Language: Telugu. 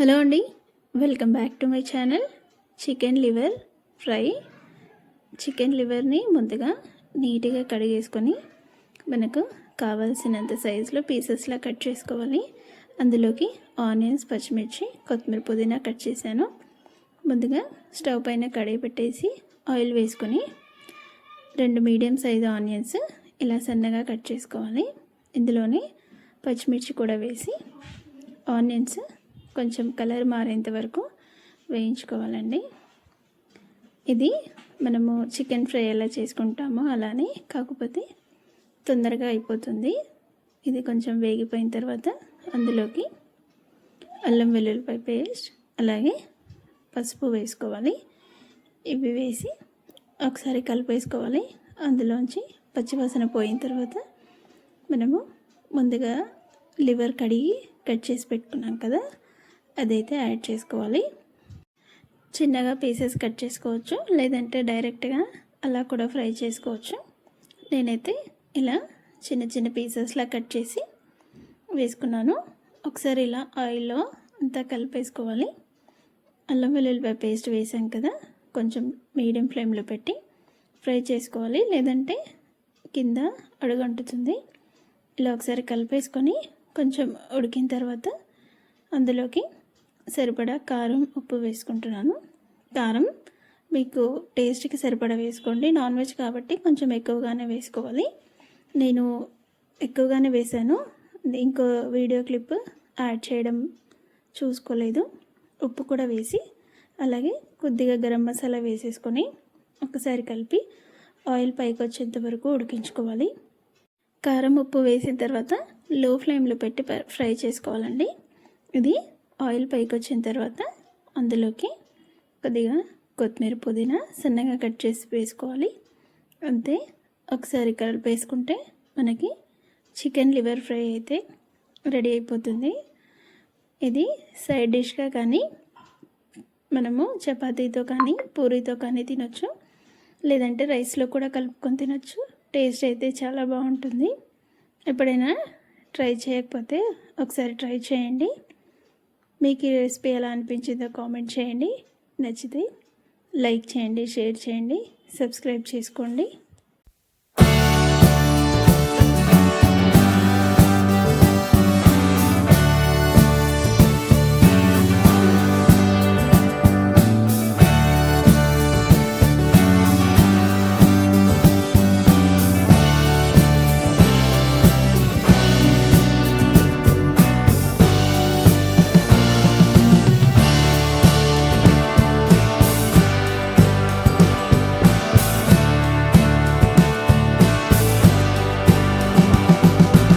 హలో అండి welcome back to my channel chicken liver fry. Chicken లివర్ని ముందుగా నీట్గా కడిగేసుకొని మనకు కావాల్సినంత సైజులో పీసెస్లా కట్ చేసుకోవాలి. అందులోకి ఆనియన్స్ పచ్చిమిర్చి కొత్తిమీర పుదీనా కట్ చేశాను. ముందుగా స్టవ్ పైన కడిగి పెట్టేసి ఆయిల్ వేసుకొని రెండు మీడియం సైజు ఆనియన్స్ ఇలా సన్నగా కట్ చేసుకోవాలి. ఇందులోనే పచ్చిమిర్చి కూడా వేసి ఆనియన్స్ కొంచెం కలర్ మారేంత వరకు వేయించుకోవాలండి. ఇది మనము చికెన్ ఫ్రై ఎలా చేసుకుంటామో అలానే కాకపోతే తొందరగా అయిపోతుంది. ఇది కొంచెం వేగిపోయిన తర్వాత అందులోకి అల్లం వెల్లుల్లిపాయ పేస్ట్ అలాగే పసుపు వేసుకోవాలి. ఇవి వేసి ఒకసారి కలిపేసుకోవాలి. అందులోంచి పచ్చివాసన పోయిన తర్వాత మనము ముందుగా లివర్ కడిగి కట్ చేసి పెట్టుకున్నాం కదా అదైతే యాడ్ చేసుకోవాలి. చిన్నగా పీసెస్ కట్ చేసుకోవచ్చు లేదంటే డైరెక్ట్గా అలా కూడా ఫ్రై చేసుకోవచ్చు. నేనైతే ఇలా చిన్న చిన్న పీసెస్లా కట్ చేసి వేసుకున్నాను. ఒకసారి ఇలా ఆయిల్లో అంతా కలిపేసుకోవాలి. అల్లం వెల్లుల్లిపాయ పేస్ట్ వేసాం కదా కొంచెం మీడియం ఫ్లేమ్లో పెట్టి ఫ్రై చేసుకోవాలి. లేదంటే కింద అడుగంటుతుంది. ఇలా ఒకసారి కలిపేసుకొని కొంచెం ఉడికిన తర్వాత అందులోకి సరిపడా కారం ఉప్పు వేసుకుంటున్నాను. కారం మీకు టేస్ట్కి సరిపడా వేసుకోండి. నాన్ వెజ్ కాబట్టి కొంచెం ఎక్కువగానే వేసుకోవాలి. నేను ఎక్కువగానే వేశాను ఇంకో వీడియో క్లిప్ యాడ్ చేయడం చూసుకోలేదు. ఉప్పు కూడా వేసి అలాగే కొద్దిగా గరం మసాలా వేసేసుకొని ఒకసారి కలిపి ఆయిల్ పైకి వచ్చేంత వరకు ఉడికించుకోవాలి. కారం ఉప్పు వేసిన తర్వాత లో ఫ్లేమ్లో పెట్టి ఫ్రై చేసుకోవాలండి. ఇది ఆయిల్ పైకి వచ్చిన తర్వాత అందులోకి కొద్దిగా కొత్తిమీర పుదీనా సన్నగా కట్ చేసి వేసుకోవాలి. అంతే. ఒకసారి కలిపేసుకుంటే మనకి చికెన్ లివర్ ఫ్రై అయితే రెడీ అయిపోతుంది. ఇది సైడ్ డిష్గా కానీ మనము చపాతీతో కానీ పూరీతో కానీ తినొచ్చు. లేదంటే రైస్లో కూడా కలుపుకొని తినొచ్చు. టేస్ట్ అయితే చాలా బాగుంటుంది. ఎప్పుడైనా ట్రై చేయకపోతే ఒకసారి ట్రై చేయండి. మీకు ఈ రెసిపీ ఎలా అనిపించిందో కామెంట్ చేయండి. నచ్చితే లైక్ చేయండి షేర్ చేయండి సబ్స్క్రైబ్ చేసుకోండి.